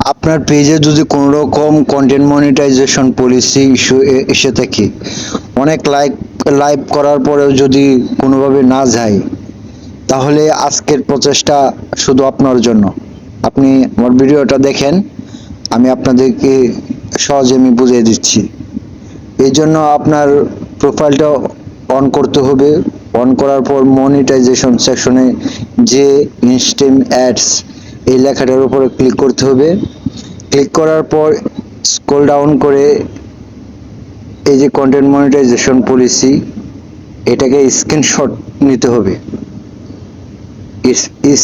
আপনার পেজে যদি কোনো রকম কন্টেন্ট মনিটাইজেশন পলিসি ইস্যু এসে থাকে, অনেক লাইক লাইভ করার পরেও যদি কোনোভাবে না যায়, তাহলে আজকের প্রচেষ্টা শুধু আপনার জন্য। আপনি আমার ভিডিওটা দেখেন, আমি আপনাদেরকে সহজে আমি বুঝিয়ে দিচ্ছি। এই জন্য আপনার প্রোফাইলটা অন করতে হবে। অন করার পর মনিটাইজেশন সেকশনে যে ইনস্টেম অ্যাডস এই লেখাটার উপরে ক্লিক করতে হবে। ক্লিক করার পর স্ক্রল ডাউন করে এই যে কন্টেন্ট মনিটাইজেশন পলিসি এটাকে স্ক্রিনশট নিতে হবে।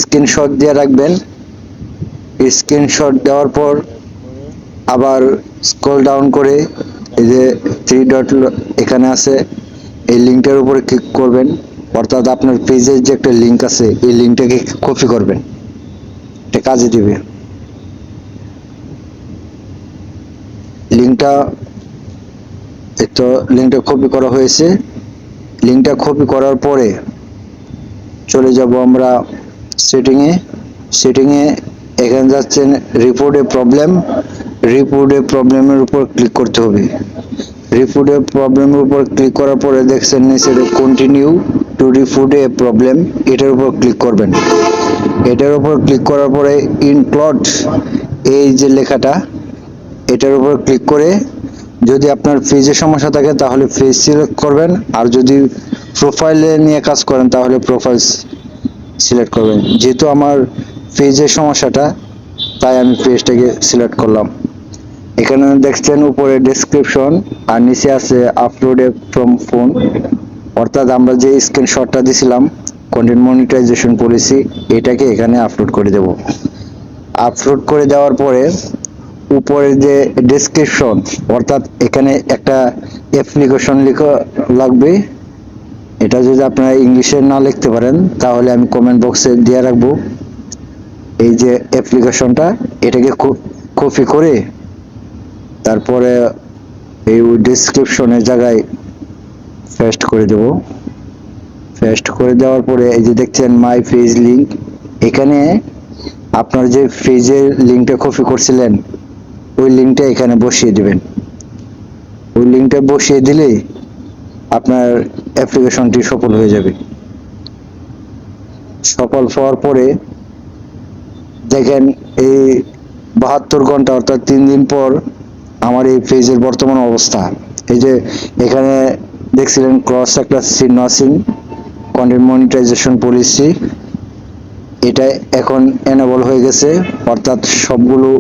স্ক্রিনশট দিয়ে রাখবেন। স্ক্রিনশট দেওয়ার পর আবার স্ক্রল ডাউন করে এই যে থ্রি ডট এখানে আছে। এই লিঙ্কটার উপরে ক্লিক করবেন। অর্থাৎ আপনার পেজের যে একটা লিঙ্ক আছে, এই লিঙ্কটাকে কপি করবেন। এটা কাজে দিবে। লিঙ্কটা তো লিঙ্কটা কপি করা হয়েছে। লিঙ্কটা কপি করার পরে চলে যাব আমরা সেটিংয়ে সেটিংয়ে এখানে যাচ্ছেন রিপোর্টে প্রবলেম রিপোর্টে প্রবলেমের উপর ক্লিক করতে হবে। রিপোর্টে প্রবলেমের উপর ক্লিক করার পরে দেখছেন নিচে কন্টিনিউ টু রিপোর্ট প্রবলেম এটার উপর ক্লিক করবেন। এটার উপর ক্লিক করার পরে ইনক্লুড এই যে লেখাটা, এটার উপর ক্লিক করে যদি আপনার ফেজের সমস্যা থাকে তাহলে ফেজ সিলেক্ট করবেন। আর যদি প্রোফাইলে নিয়ে কাজ করেন তাহলে প্রোফাইল সিলেক্ট করবেন। যেহেতু আমার পেজের সমস্যাটা, তাই আমি পেজটাকে সিলেক্ট করলাম। এখানে দেখছেন উপরে ডেসক্রিপশন আর নিচে আছে আপলোডে ফ্রম ফোন অর্থাৎ আমরা যে স্ক্রিনশটটা দিছিলাম কন্টেন্ট মনিটাইজেশন পলিসি এটাকে এখানে আপলোড করে দেব। আপলোড করে দেওয়ার পরে উপরে যে ডেসক্রিপশন অর্থাৎ এখানে একটা অ্যাপ্লিকেশন লেখা লাগবে, এটা যদি আপনারা ইংলিশে না লিখতে পারেন, তাহলে আমি কমেন্ট বক্সে দিয়ে রাখব। এই যে অ্যাপ্লিকেশনটা এটাকে কপি করে তারপরে এই ডিসক্রিপশনের জায়গায় পেস্ট করে দেব। পেস্ট করে দেওয়ার পরে এই যে দেখছেন মাই পেজ লিংক এখানে আপনার যে পেজের লিঙ্কটা কপি করছিলেন, ওই লিঙ্কটা এখানে বসিয়ে দিবেন। ওই লিঙ্কটা বসিয়ে দিলেই আপনার অ্যাপ্লিকেশনটি সফল হয়ে যাবে। সফল হওয়ার পরে দেখেন এই বাহাত্তর ঘণ্টা অর্থাৎ তিন দিন পর আমার এই পেজের বর্তমান অবস্থা। এই যে এখানে দেখছিলেন ক্রস একটা চিহ্ন আছেন কন্টেন্ট মনিটাইজেশন পলিসি এটা এখন এনেবল হয়ে গেছে অর্থাৎ সবগুলো